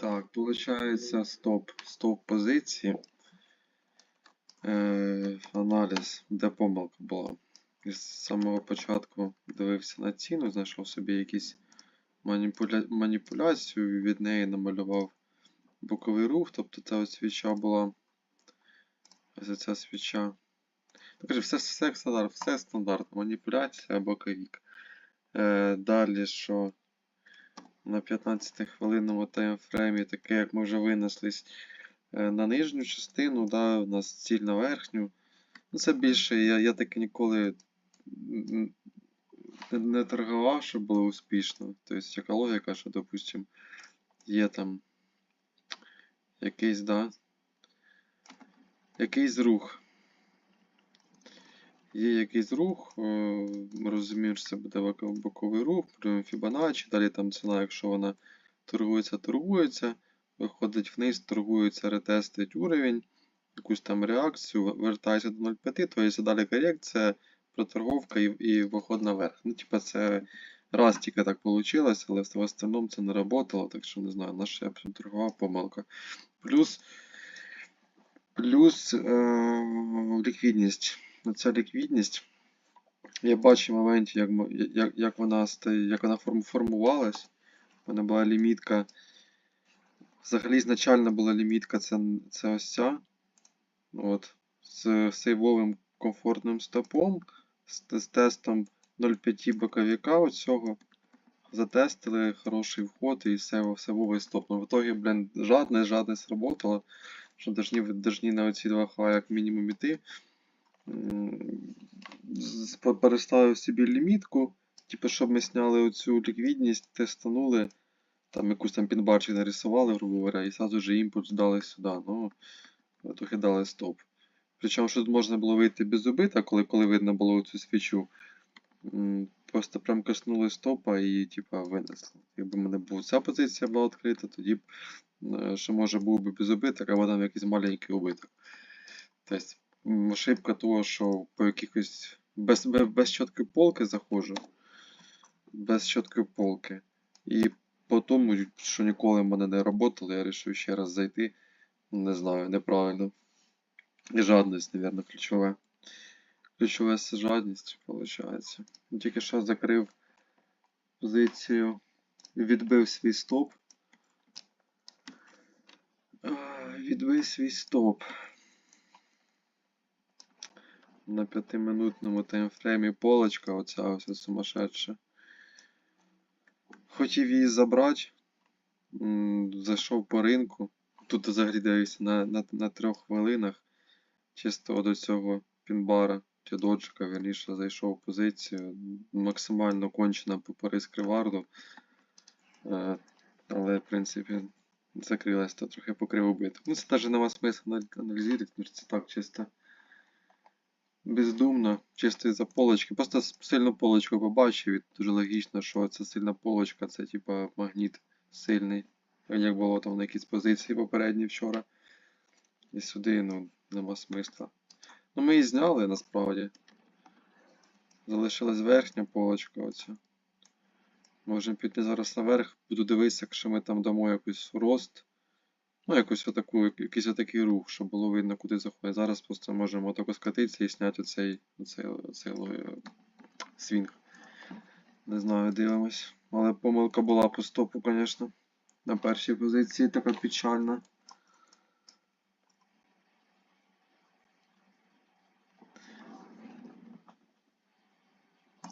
Так, получається стоп. Стоп позиції. Е, аналіз, де помилка була. І з самого початку дивився на ціну, знайшов собі якісь маніпуля... маніпуляцію, від неї намалював боковий рух, тобто ця ось свіча була. Ось ця свіча. Ну, Каже, все, все, стандарт, все стандартно. Маніпуляція, боковік. Е, далі що? На 15 хвилинному таймфреймі, таке як ми вже винеслись е, на нижню частину, да, у нас ціль на верхню. Ну, це більше, я, я таки ніколи не, торгував, щоб було успішно. Тобто, яка логіка, що, допустим, є там якийсь, да, якийсь рух. Є якийсь рух, е, ми розуміємо, що це буде боковий рух, Fibonacci, далі там ціна, якщо вона торгується, торгується, виходить вниз, торгується, ретестить уровень, якусь там реакцію, вертається до 0,5, тобто далі корекція, проторговка і, і виход наверх. Ну, типа це раз тільки так вийшло, але в остальному це не працювало, так що не знаю, на що я прям торгував, помилка. Плюс, плюс е, ліквідність. Оця ліквідність. Я бачив в моменті, як, як, як вона як вона форм, формувалась. У мене була лімітка. Взагалі ізначально була лімітка, це, це ось ця. От. З сейвовим комфортним стопом, з, з тестом 0,5 боковика оцього. Затестили хороший вход і сейвов, сейвовий стоп. Ну, в итоге, блін, жадне, жадне сработало. Що должні, должні на оці два хва як мінімум іти. Переставив собі лімітку, типу, щоб ми зняли оцю ліквідність, тестанули, там якусь там пінбарчик нарисували, грубо говоря, і сразу же імпульс дали сюди. Ну, трохи дали стоп. Причому, що можна було вийти без убита, коли, коли видно було цю свічу. Просто прям коснули стопа і типа винесли. Якби в мене була ця позиція була відкрита, тоді б е, що може був би без убиток, або там якийсь маленький убиток. Тобто ошибка того, що по якихось без, без, чіткої полки заходжу. Без чіткої полки. І по тому, що ніколи в мене не працювало, я вирішив ще раз зайти. Не знаю, неправильно. І жадність, мабуть, ключове. Ключове це жадність, виходить. Тільки що закрив позицію, відбив свій стоп. Відбив свій стоп. На п'ятиминутному таймфреймі полочка, оця ось сумасшедша. Хотів її забрати. Зайшов по ринку. Тут взагалі дивився на, на, на трьох хвилинах. Чисто до цього пінбара чи доджика, вірніше, зайшов в позицію. Максимально кончена по перескриварду. Е, але, в принципі, закрилась та трохи покрив убит. Ну, це навіть нема смисла аналізувати, це так чисто бездумно, чисто із-за полочки. Просто сильну полочку побачив, і дуже логічно, що ця сильна полочка це типа магніт сильний. Як було там на якійсь позиції попередній вчора. І сюди, ну, нема смисла. Ну, ми її зняли насправді. Залишилась верхня полочка оця. Можемо піти зараз наверх, буду дивитися, якщо ми там дамо якийсь рост. Ну, якусь отаку, якийсь отакий рух, щоб було видно, куди заходить. Зараз просто можемо отако скатитися і зняти оцей, оцей, оцей е, свінг. Не знаю, дивимось. Але помилка була по стопу, звісно. На першій позиції така печальна.